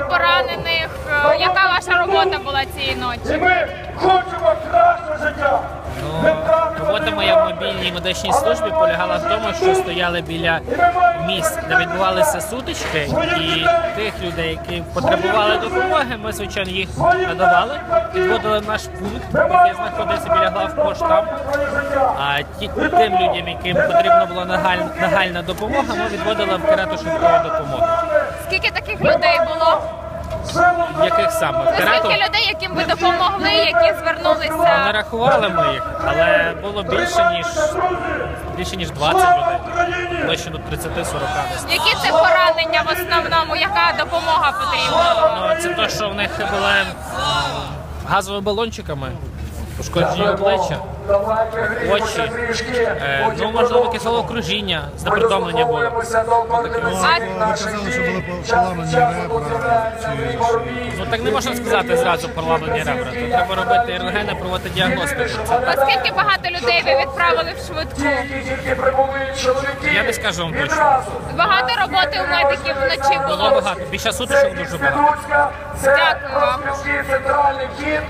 поранених. Е, Яка ваша робота була цієї ночі? Ми хочемо краще життя. Ну, робота моя в мобільній медичній службі полягала в тому, що стояли біля місць, де відбувалися сутички, і тих людей, які потребували допомоги, ми звичайно їх надавали, підводили наш пункт, який знаходиться біля главпоштам. А ті, тим людям, яким потрібна була нагальна, нагальна допомога, ми відводили в карету швидкої допомоги. Скільки таких людей було? Яких саме Ну, карету? Скільки людей, яким ви допомогли, які Не звернулися? рахували ми їх, але було більше ніж більше ніж 20 людей. Ближче до 30-40 десь. Які це поранення в основному? Яка допомога потрібна? Ну, це те, що в них були газовими балончиками, пошкоджені обличчя, очі, е, ну, можливо, кислоокружіння, знепритомлення було. А казали, що були поламані ребра чи Ну так не можна сказати зразу проламлені ребра. Тут треба робити рентген, проводити діагностику. Це, наскільки багато людей ви відправили в швидку? я не скажу вам точно. Багато роботи у медиків вночі Було було. багато. Під час сутичок дуже багато. Дякую вам. Центральний вхід.